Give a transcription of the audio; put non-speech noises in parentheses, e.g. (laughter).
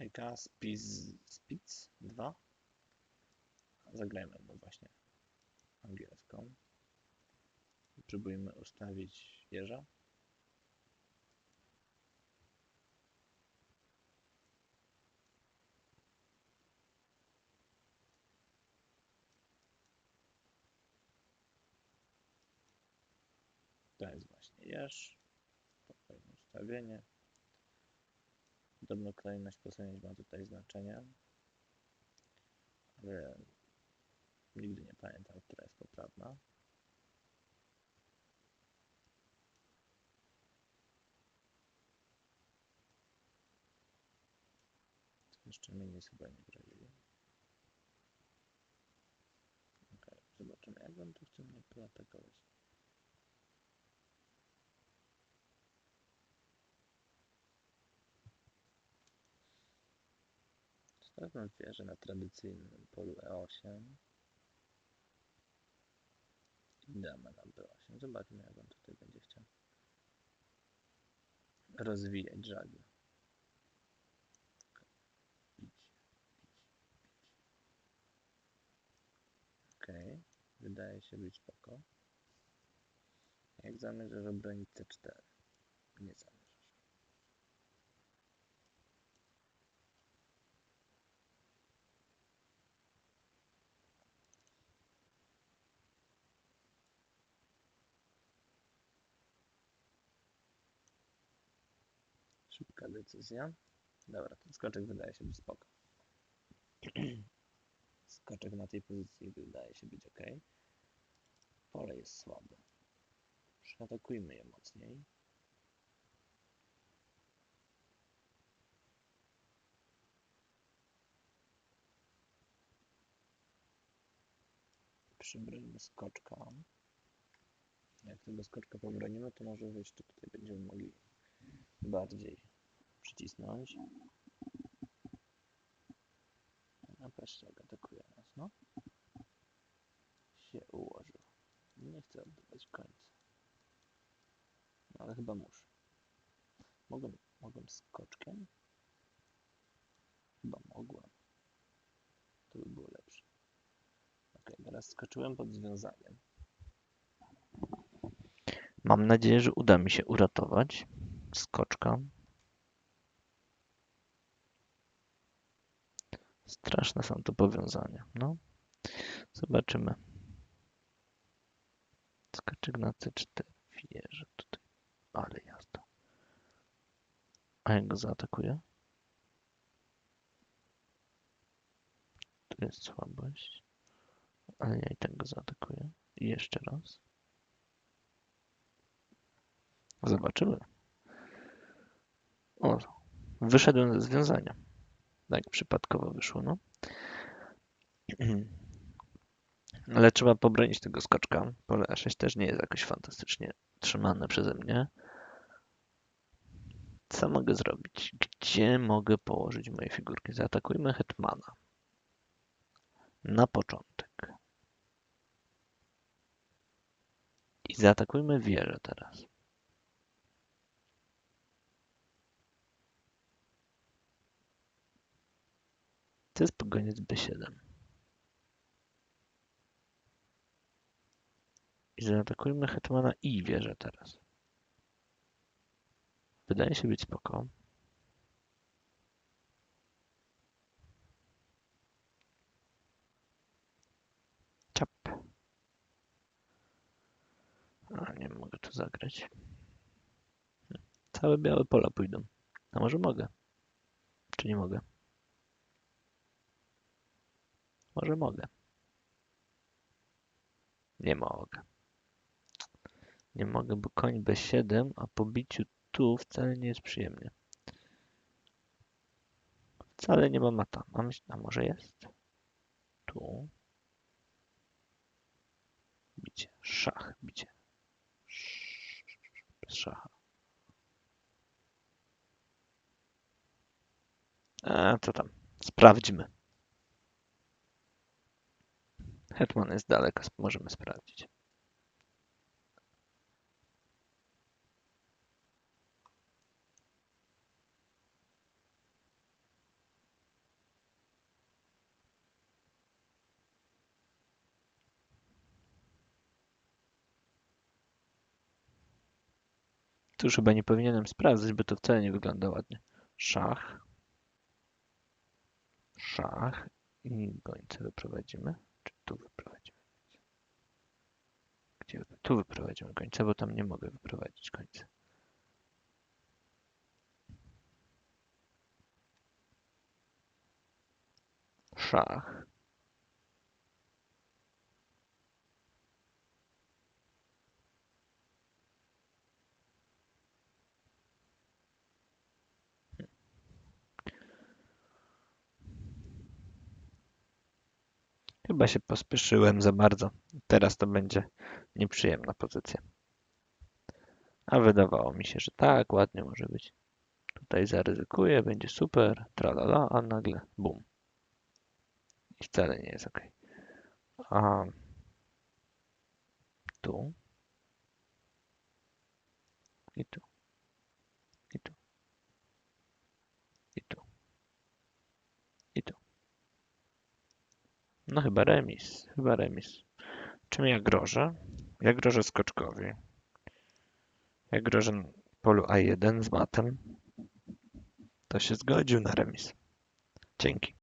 Hejka, Spiz, Spitz 2. Zagrajmy mu właśnie angielską. Próbujmy ustawić wieżę. To jest właśnie jeż. Spokojne ustawienie. Podobno kolejność posunięć ma tutaj znaczenie. Ale nigdy nie pamiętam, która jest poprawna. Jeszcze mnie nic chyba nie grali. Okej, zobaczymy jak on tu chce mnie poatakować. Stawmy wieżę na tradycyjnym polu E8. I damę na B8. Zobaczmy jak on tutaj będzie chciał rozwijać bić. Okej, wydaje się być spoko. Jak zamierzasz obronić C4? Nie zamierzasz. Szybka decyzja. Dobra, ten skoczek wydaje się być spoko. (clears throat) Skoczek na tej pozycji wydaje się być ok. Pole jest słabe. Przeatakujmy je mocniej. Przybronimy skoczka. Jak tego skoczka pobronimy, to może wyjść, tutaj będziemy mogli bardziej przycisnąć. No patrzcie, jak atakuje nas, no. Się ułożył. Nie chcę oddawać końca. No, ale chyba muszę. Mogłem, mogłem skoczkiem? Chyba mogłem. To by było lepsze. Ok, teraz skoczyłem pod związaniem. Mam nadzieję, że uda mi się uratować skoczka. Straszne są to powiązania. No, zobaczymy. Skoczek na C4 wieży tutaj. Ale jazda. A jak go zaatakuje? Tu jest słabość. Ale ja i tak go zaatakuję. I jeszcze raz. Zobaczymy. O, wyszedłem ze związania. Tak przypadkowo wyszło, no. (clears throat) Ale trzeba pobronić tego skoczka. Pole A6 też nie jest jakoś fantastycznie trzymane przeze mnie. Co mogę zrobić? Gdzie mogę położyć moje figurki? Zaatakujmy hetmana. Na początek. I zaatakujmy wieżę teraz. To jest pogoniec B7. I zaatakujmy hetmana i wieżę teraz. Wydaje się być spoko. Ciap. A, nie mogę tu zagrać. Całe białe pola pójdą. A może mogę? Czy nie mogę? Może mogę. Nie mogę. Nie mogę, bo koń B7, a po biciu tu wcale nie jest przyjemnie. Wcale nie ma mata. A, myśl, a może jest? Tu. Bicie. Szach. Bicie. Bez szacha. A, co tam? Sprawdźmy hetman jest daleko, możemy sprawdzić. Tu chyba nie powinienem sprawdzać, bo to wcale nie wygląda ładnie. Szach. Szach i gońce wyprowadzimy. Tu wyprowadzimy? Gdzie? Tu wyprowadzimy gońce, bo tam nie mogę wyprowadzić gońca. Szach. Chyba się pospieszyłem za bardzo. Teraz to będzie nieprzyjemna pozycja. A wydawało mi się, że tak, ładnie może być. Tutaj zaryzykuję, będzie super, tralala, a nagle bum. I wcale nie jest ok. A tu. I tu. I tu. I tu. I tu. No chyba remis. Chyba remis. Czym ja grożę? Ja grożę skoczkowi. Ja grożę polu A1 z matem. To się zgodził na remis. Dzięki.